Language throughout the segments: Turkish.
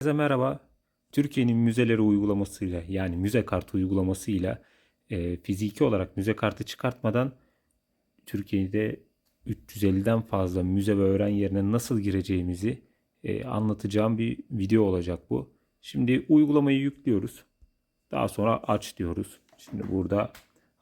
Herkese merhaba. Türkiye'nin müzeleri uygulamasıyla yani müze kartı uygulamasıyla e, fiziki olarak müze kartı çıkartmadan Türkiye'de 350'den fazla müze ve öğren yerine nasıl gireceğimizi e, anlatacağım bir video olacak bu. Şimdi uygulamayı yüklüyoruz. Daha sonra aç diyoruz. Şimdi burada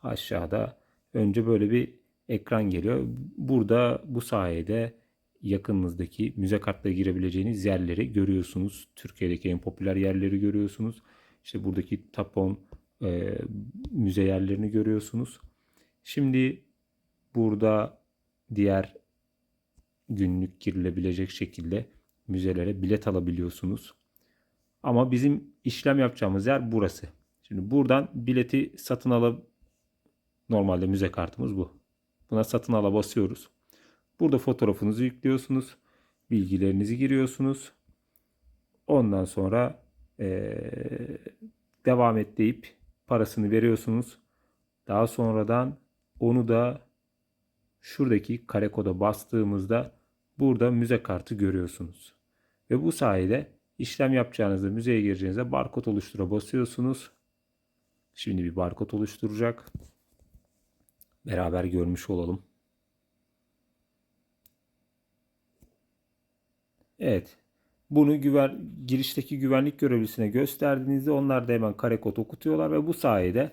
aşağıda önce böyle bir ekran geliyor. Burada bu sayede yakınınızdaki müze kartla girebileceğiniz yerleri görüyorsunuz. Türkiye'deki en popüler yerleri görüyorsunuz. İşte buradaki tapon e, müze yerlerini görüyorsunuz. Şimdi burada diğer günlük girilebilecek şekilde müzelere bilet alabiliyorsunuz. Ama bizim işlem yapacağımız yer burası. Şimdi buradan bileti satın alıp normalde müze kartımız bu. Buna satın ala basıyoruz. Burada fotoğrafınızı yüklüyorsunuz. Bilgilerinizi giriyorsunuz. Ondan sonra eee, devam et deyip parasını veriyorsunuz. Daha sonradan onu da şuradaki kare koda bastığımızda burada müze kartı görüyorsunuz. Ve bu sayede işlem yapacağınızda müzeye gireceğinizde barkod oluştura basıyorsunuz. Şimdi bir barkod oluşturacak. Beraber görmüş olalım. Evet. Bunu güven, girişteki güvenlik görevlisine gösterdiğinizde onlar da hemen kare kod okutuyorlar ve bu sayede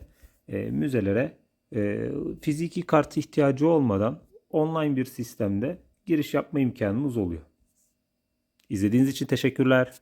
e, müzelere e, fiziki kart ihtiyacı olmadan online bir sistemde giriş yapma imkanımız oluyor. İzlediğiniz için teşekkürler.